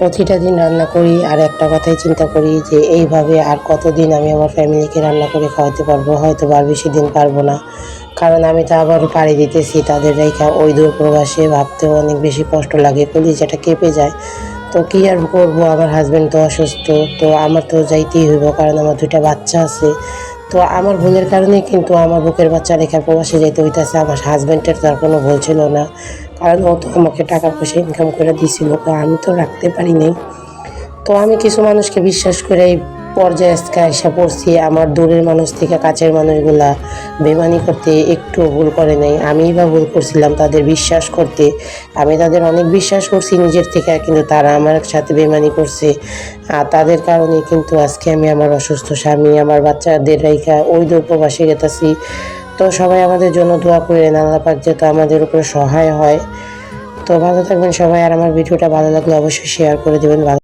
প্রতিটা দিন রান্না করি আর একটা কথাই চিন্তা করি যে এইভাবে আর কতদিন আমি আমার ফ্যামিলিকে রান্না করে খাওয়াতে পারব? হয়তো আর বেশি দিন পারব না। কারণ আমি তো আবারও পাড়ি দিতেছি তাদের রেখা ওই দূর প্রবাসে ভাবতেও অনেক বেশি কষ্ট লাগে কলিজাটা কেঁপে যায়। তো কী আর করব? আমার হাজব্যান্ড তো অসুস্থ, তো আমার তো যাইতেই হইব, কারণ আমার দুইটা বাচ্চা আছে। তো আমার ভুলের কারণে কিন্তু আমার বুকের বাচ্চা রেখা প্রবাসে যেতে হইতেছে, আমার হাজব্যান্ডের তার কোনো ভুল ছিল না। কারণ ও তো আমাকে টাকা পয়সা ইনকাম করে দিছিল, তো আমি তো রাখতে পারি নাই। তো আমি কিছু মানুষকে বিশ্বাস করে এই পর্যায়ে আজকে এসে পড়ছি, আমার দূরের মানুষ থেকে কাছের মানুষগুলা। বেমানি করতে একটু ভুল করে নাই। আমিই বা ভুল করছিলাম, তাদের বিশ্বাস করতে। আমি তাদের অনেক বিশ্বাস করছি নিজের থেকে, কিন্তু তারা আমার সাথে বেমানি করছে। আর তাদের কারণে কিন্তু আজকে আমি আমার অসুস্থ স্বামী, আমার বাচ্চাদের রেখা ওই দূর প্রবাসে গেতেছি। তো সবাই আমাদের জন্য দোয়া আল্লাহ পাক যাতে আমাদের উপরে সহায় হয়। তো ভালো থাকবেন সবাই, আর আমার ভিডিওটা ভালো লাগলে অবশ্যই শেয়ার করে দেবেন।